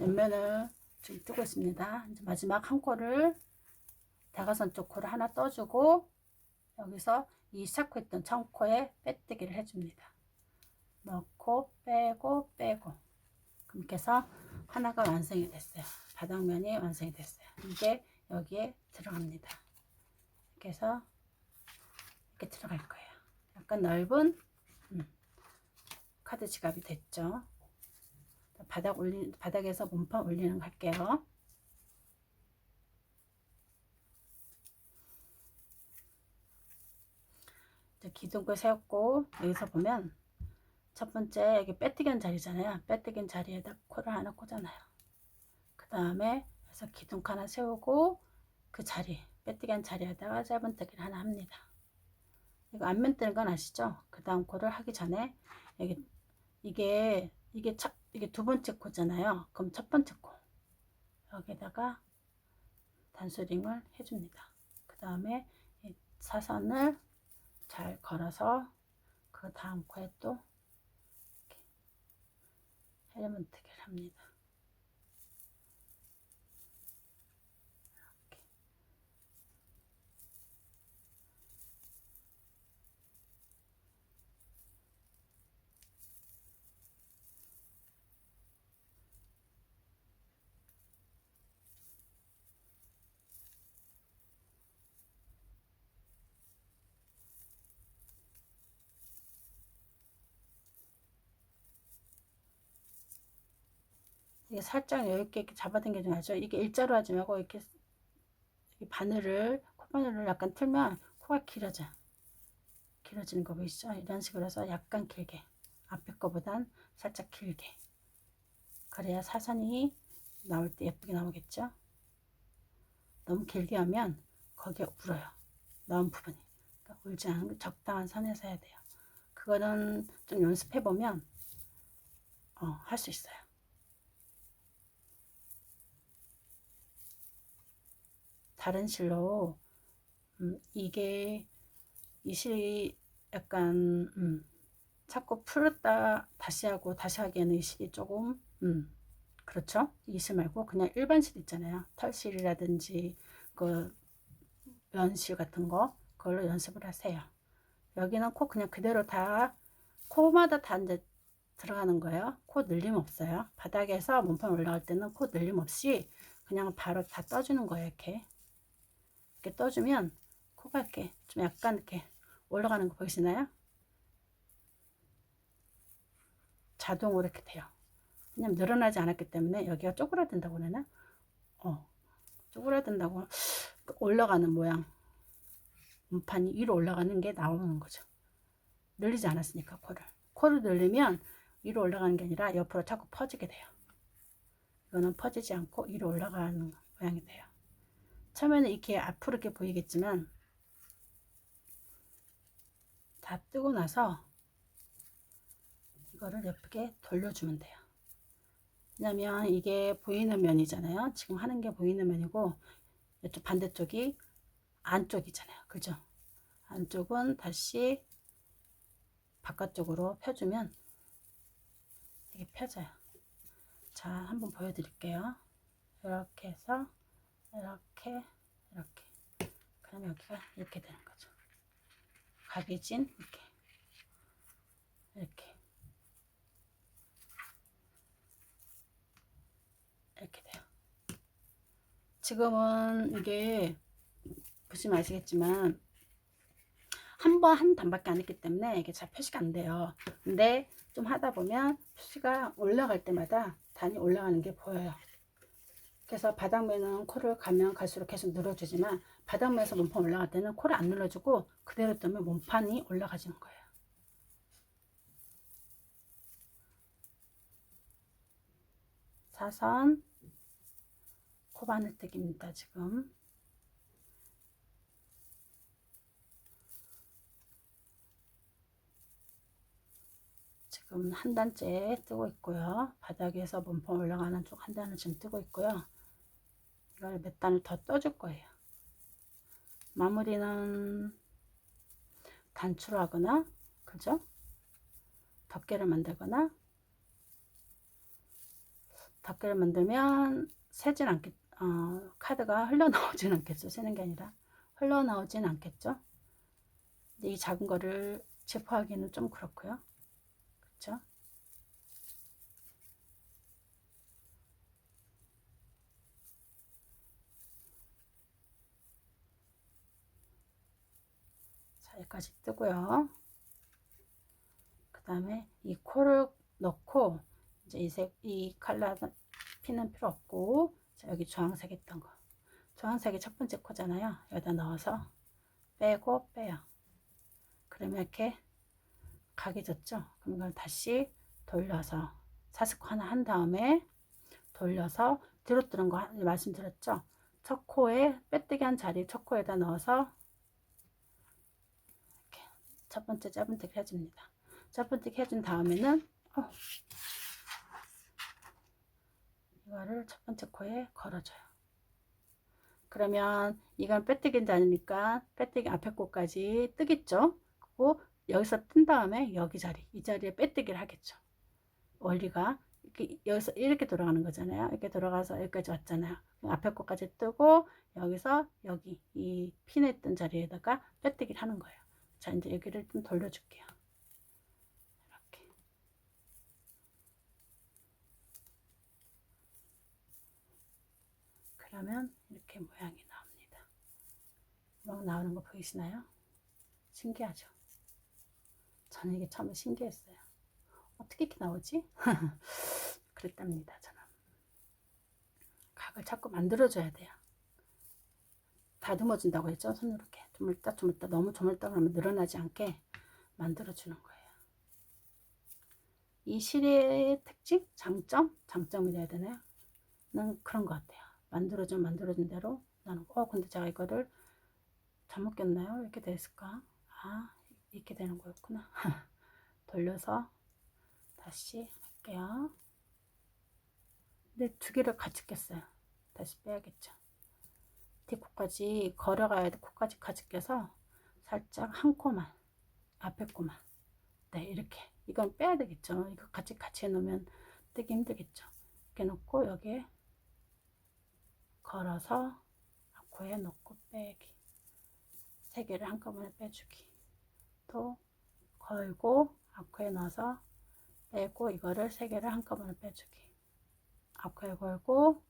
옆면을 지금 뜨고 있습니다. 이제 마지막 한 코를 대가선 쪽 코를 하나 떠주고 여기서 이 시작했던 청코에 빼뜨기를 해줍니다. 넣고 빼고 빼고 그렇게 해서 하나가 완성이 됐어요. 바닥면이 완성이 됐어요. 이게 여기에 들어갑니다. 이렇게 해서 이렇게 들어갈 거예요. 약간 넓은 음, 카드 지갑이 됐죠. 바닥 올리 바닥에서 몸판 올리는 거 할게요. 기둥을 세웠고 여기서 보면 첫 번째 여기 빼뜨기한 자리잖아요. 빼뜨기한 자리에다 코를 하나 꽂아놔요. 그 다음에 그래서 기둥 하나 세우고 그 자리 빼뜨기한 자리에다가 짧은뜨기를 하나 합니다. 이거 앞면 뜨는 건 아시죠? 그 다음 코를 하기 전에 여기 이게 이게 첫 이게 두 번째 코잖아요. 그럼 첫 번째 코 여기다가 단수링을 해줍니다. 그 다음에 사선을 잘 걸어서 그 다음 코에 또 이렇게 헬리먼트기를 합니다. 살짝 이렇게 이렇게 잡아당겨주면 알죠? 이게 일자로 하지 말고 이렇게 이 바늘을 콧바늘을 약간 틀면 코가 길어져. 길어지는 거 보이시죠? 이런 식으로 해서 약간 길게 앞에 거보단 살짝 길게 그래야 사선이 나올 때 예쁘게 나오겠죠? 너무 길게 하면 거기에 울어요. 나온 부분이. 그러니까 울지 않은 적당한 선에서 해야 돼요. 그거는 좀 연습해 보면 어, 할 수 있어요. 다른 실로 음, 이게 이 실이 약간 음, 자꾸 풀었다 다시 하고 다시 하기에는 이 실이 조금 음, 그렇죠? 이 실 말고 그냥 일반 실 있잖아요. 털실이라든지 그 면실 같은 거 그걸로 연습을 하세요. 여기는 코 그냥 그대로 다 코마다 다 이제 들어가는 거예요. 코 늘림 없어요. 바닥에서 몸판 올라갈 때는 코 늘림 없이 그냥 바로 다 떠주는 거예요. 이렇게 이렇게 떠주면 코가 이렇게 좀 약간 이렇게 올라가는 거 보이시나요? 자동으로 이렇게 돼요. 왜냐면 늘어나지 않았기 때문에 여기가 쪼그라든다고 그러나? 어, 쪼그라든다고 올라가는 모양. 음판이 위로 올라가는 게 나오는 거죠. 늘리지 않았으니까 코를. 코를 늘리면 위로 올라가는 게 아니라 옆으로 자꾸 퍼지게 돼요. 이거는 퍼지지 않고 위로 올라가는 모양이 돼요. 처음에는 이렇게 앞으로 이렇게 보이겠지만 다 뜨고 나서 이거를 예쁘게 돌려주면 돼요. 왜냐면 이게 보이는 면이잖아요. 지금 하는 게 보이는 면이고 이쪽 반대쪽이 안쪽이잖아요. 그죠? 안쪽은 다시 바깥쪽으로 펴주면 이게 펴져요. 자, 한번 보여드릴게요. 이렇게 해서 이렇게 이렇게 그럼 여기가 이렇게 되는 거죠. 각이 진 이렇게 이렇게 이렇게 돼요. 지금은 이게 보시면 아시겠지만 한 번 한 단밖에 안 했기 때문에 이게 잘 표시가 안 돼요. 근데 좀 하다 보면 표시가 올라갈 때마다 단이 올라가는 게 보여요. 그래서 바닥면은 코를 가면 갈수록 계속 눌러주지만 바닥면에서 몸판 올라갈 때는 코를 안 눌러주고 그대로 뜨면 몸판이 올라가지는 거예요. 사선 코바늘뜨기입니다. 지금 지금 한 단째 뜨고 있고요. 바닥에서 몸판 올라가는 쪽 한 단을 지금 뜨고 있고요. 이걸 몇 단을 더 떠줄 거예요. 마무리는 단추로 하거나, 그죠? 덮개를 만들거나, 덮개를 만들면 새진 않겠, 어, 카드가 흘러나오진 않겠죠. 새는 게 아니라 흘러나오진 않겠죠. 이 작은 거를 체포하기는 좀 그렇고요. 그렇죠? 자, 여기까지 뜨고요. 그 다음에 이 코를 넣고 이제 이 색, 이 칼라 피는 필요 없고 자, 여기 주황색 있던 거 주황색이 첫 번째 코잖아요. 여기다 넣어서 빼고 빼요. 그러면 이렇게 각이 졌죠. 그럼 이걸 다시 돌려서 사스코 하나 한 다음에 돌려서 뜨는 거 말씀드렸죠. 첫 코에 빼뜨기 한 자리 첫 코에다 넣어서 이렇게 첫 번째 짧은 뜨기 해줍니다. 짧은뜨기 해준 다음에는 어, 이거를 첫 번째 코에 걸어줘요. 그러면 이건 빼뜨기는 아니니까 빼뜨기 앞에 코까지 뜨겠죠. 그리고 여기서 뜬 다음에 여기 자리, 이 자리에 빼뜨기를 하겠죠. 원리가 이렇게 여기서 이렇게 돌아가는 거잖아요. 이렇게 돌아가서 여기까지 왔잖아요. 앞에 코까지 뜨고 여기서 여기 이 핀에 뜬 자리에다가 빼뜨기를 하는 거예요. 자, 이제 여기를 좀 돌려줄게요. 이렇게. 그러면 이렇게 모양이 나옵니다. 막 나오는 거 보이시나요? 신기하죠? 저는 이게 처음에 신기했어요. 어떻게 이렇게 나오지? 그랬답니다, 저는. 각을 자꾸 만들어줘야 돼요. 다듬어준다고 했죠? 손으로 이렇게 조물다 조물다 너무 조물다 그러면 늘어나지 않게 만들어주는 거예요. 이 실의 특징, 장점, 장점이 돼야 되나요? 는 그런 것 같아요. 만들어준 만들어준 대로 나는 어 근데 제가 이거를 잘못 꼈나요? 이렇게 됐을까? 아 이렇게 되는 거였구나. 돌려서 다시 할게요. 근데 두 개를 같이 꼈어요. 다시 빼야겠죠. 뒷코까지 걸어가야 돼. 코까지 같이 껴서 살짝 한 코만 앞에 코만 네 이렇게 이건 빼야 되겠죠. 이거 같이 같이 해놓으면 뜨기 힘들겠죠. 이렇게 놓고 여기에 걸어서 코에 놓고 빼기 세 개를 한꺼번에 빼주기 또 걸고 아쿠에 넣어서 빼고 이거를 세 개를 한꺼번에 빼주기 아쿠에 걸고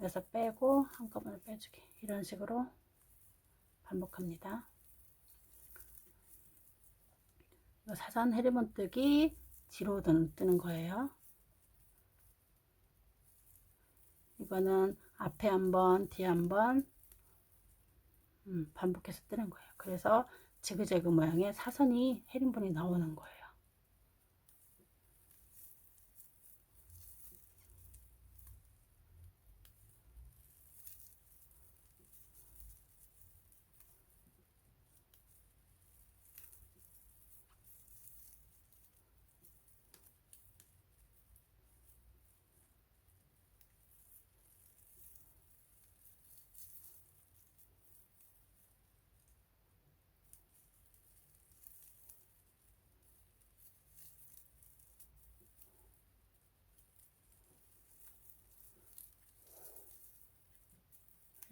여기서 빼고 한꺼번에 빼주기 이런 식으로 반복합니다. 이거 사선 헤리본 뜨기 뒤로 뜨는 거예요. 이거는 앞에 한번 뒤에 한번 음, 반복해서 뜨는 거예요. 그래서 지그재그 모양의 사선이 헤링본이 나오는 거예요.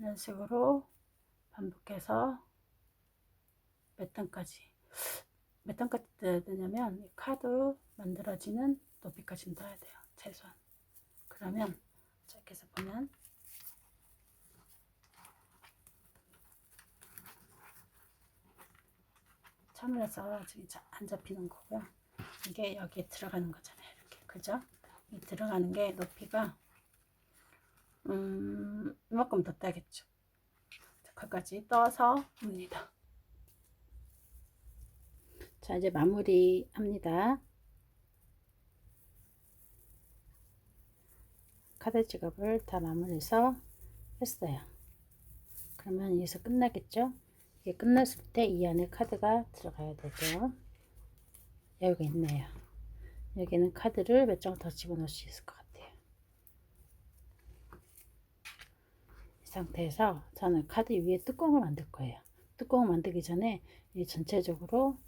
이런 식으로 반복해서 몇 단까지 몇 단까지 떠야 되냐면 카드 만들어지는 높이까지 떠야 돼요 최소한. 그러면 이렇게 해서 보면 참을해서 지금 안 잡히는 거고요. 이게 여기에 들어가는 거잖아요 이렇게. 그죠? 이 들어가는 게 높이가 음, 이만큼 더 따겠죠. 거기까지 떠서 옵니다. 자, 이제 마무리 합니다. 카드 지갑을 다 마무리해서 했어요. 그러면 여기서 끝나겠죠? 이게 끝났을 때 이 안에 카드가 들어가야 되죠. 여기 있네요. 여기는 카드를 몇 장 더 집어넣을 수 있을 것 같아요. 상태에서 저는 카드 위에 뚜껑을 만들 거예요. 뚜껑을 만들기 전에 이 전체적으로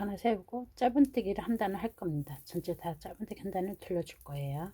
하나 세우고 짧은뜨기를 한 단을 할 겁니다. 전체 다 짧은뜨기 한 단을 돌려줄 거예요.